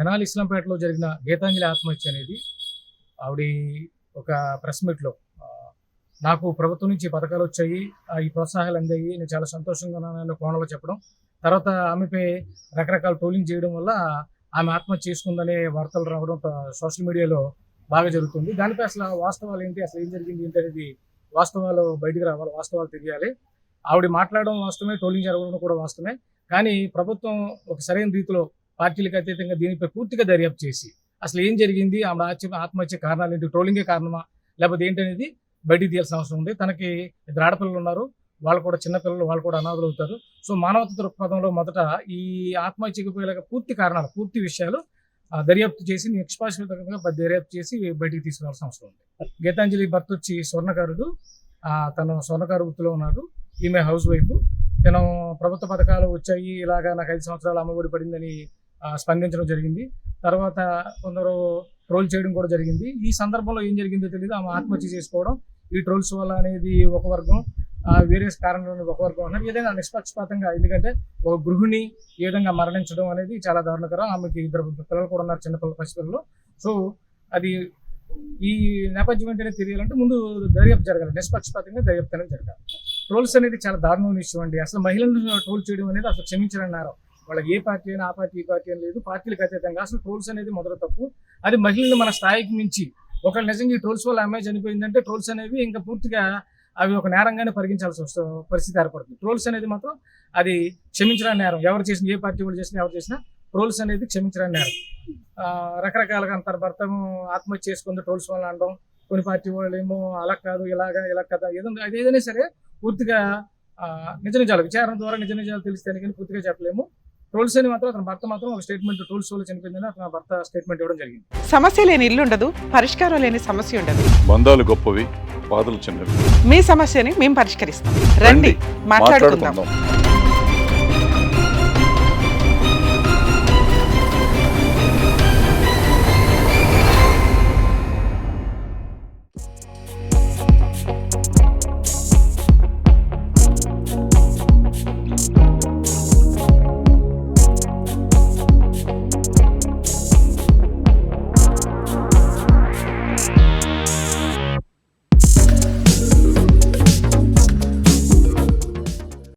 తెనాలి ఇస్లాంపేటలో జరిగిన గీతాంజలి ఆత్మహత్య అనేది ఆవిడ ఒక ప్రెస్ మీట్లో నాకు ప్రభుత్వం నుంచి పథకాలు వచ్చాయి ఆ, ఈ ప్రోత్సాహాలు అందాయి నేను చాలా సంతోషంగా ఉన్నానని కోణంలో చెప్పడం. తర్వాత ఆమెపై రకరకాల ట్రోలింగ్ చేయడం వల్ల ఆమె ఆత్మహత్య చేసుకుందనే వార్తలు రావడం సోషల్ మీడియాలో బాగా జరుగుతుంది. దానిపై అసలు వాస్తవాలు ఏంటి అసలు ఏం జరిగింది ఏంటి అనేది వాస్తవాలు బయటికి రావాలి వాస్తవాలు తెలియాలి. ఆవిడ మాట్లాడడం వాస్తవమే ట్రోలింగ్ జరగడం కూడా వాస్తవమే. కానీ ప్రభుత్వం ఒక సరైన రీతిలో పార్టీలకు అతీతంగా దీనిపై పూర్తిగా దర్యాప్తు చేసి అసలు ఏం జరిగింది? ఆమె ఆత్మ ఆత్మహత్య కారణాలు ఏంటి? ట్రోలింగే కారణమా? లేకపోతే ఏంటనేది బయటికి తీయాల్సిన అవసరం ఉంది. తనకి ఇద్దరు ఆడపిల్లలు ఉన్నారు. వాళ్ళు కూడా చిన్నపిల్లలు వాళ్ళు కూడా అనాథలు అవుతారు. సో మానవత దృక్పథంలో మొదట ఈ ఆత్మహత్యకు పోయేలాగా పూర్తి కారణాలు పూర్తి విషయాలు దర్యాప్తు చేసి నిష్పాషితంగా దర్యాప్తు చేసి బయటికి తీసుకురావాల్సిన అవసరం ఉంది. గీతాంజలి భర్త వచ్చి స్వర్ణకారుడు. తను స్వర్ణకారు వృత్తిలో ఉన్నాడు. ఈమె హౌస్ వైఫ్. తను ప్రభుత్వ పథకాలు వచ్చాయి. ఇలాగా నాకు ఐదు సంవత్సరాలు అమ్మఒడి పడిందని స్పందించడం జరిగింది. తర్వాత కొందరు ట్రోల్ చేయడం కూడా జరిగింది. ఈ సందర్భంలో ఏం జరిగిందో తెలియదు ఆమె ఆత్మహత్య చేసుకోవడం ఈ ట్రోల్స్ వల్ల అనేది ఒక వర్గం వేరియస్ కారణాలను ఒక వర్గం అన్నారు. ఏదైనా నిష్పక్షపాతంగా ఎందుకంటే ఒక గృహిణి ఏ విధంగా మరణించడం అనేది చాలా దారుణకరం. ఆమెకి ఇద్దరు పిల్లలు కూడా ఉన్నారు చిన్నపిల్లల పసిపిల్లలు సో అది ఈ నేపథ్యం ఏంటనే తెలియాలంటే ముందు దర్యాప్తు జరగాలి. నిష్పక్షపాతంగా దర్యాప్తు అనేది జరగాలి. ట్రోల్స్ అనేది చాలా దారుణమైన విషయం అండి. అసలు మహిళలను ట్రోల్ చేయడం అనేది అసలు క్షమించారన్నారు. వాళ్ళకి ఏ పార్టీ అయినా ఆ పార్టీ ఈ పార్టీ అని లేదు. పార్టీలకు అతీతంగా అసలు ట్రోల్స్ అనేది మొదట తప్పు. అది మహిళలు మన స్థాయికి మించి. ఒకళ్ళు నిజంగా ఈ ట్రోల్స్ వల్ల అమ్మాయి చనిపోయిందంటే ట్రోల్స్ అనేవి ఇంకా పూర్తిగా అవి ఒక నేరంగానే పరిగణించాల్సి వస్తు పరిస్థితి ఏర్పడుతుంది. ట్రోల్స్ అనేది మాత్రం అది క్షమించడానికి నేరం. ఎవరు చేసిన ఏ పార్టీ వాళ్ళు చేసినా ఎవరు చేసినా ట్రోల్స్ అనేది క్షమించడానికి నేరం. రకరకాలుగా అంటారు భర్త ఆత్మహత్య చేసుకుంది ట్రోల్స్ వల్ల అనడం. కొన్ని పార్టీ వాళ్ళు ఏమో అలా కాదు ఇలాగా ఇలా కదా ఏదో అది ఏదైనా సరే పూర్తిగా నిజ నిజాలు విచారణ ద్వారా నిజ నిజాలు తెలిస్తే కానీ పూర్తిగా చెప్పలేము. ట్రోల్స్ అని మాత్రం అతని భర్త మాత్రం ఒక స్టేట్మెంట్ ట్రోల్స్ వల్ల చనిపోయిందని అతని భర్త స్టేట్మెంట్ ఇవ్వడం జరిగింది. సమస్య లేని ఇల్లు ఉండదు పరిష్కారం లేని సమస్య ఉండదు. బంధాలు గొప్పవి బాధలు చిన్నవి. మీ సమస్యని మేము పరిష్కరిస్తాం. రండి మాట్లాడుకుందాం. మాట్లాడుకుందాం.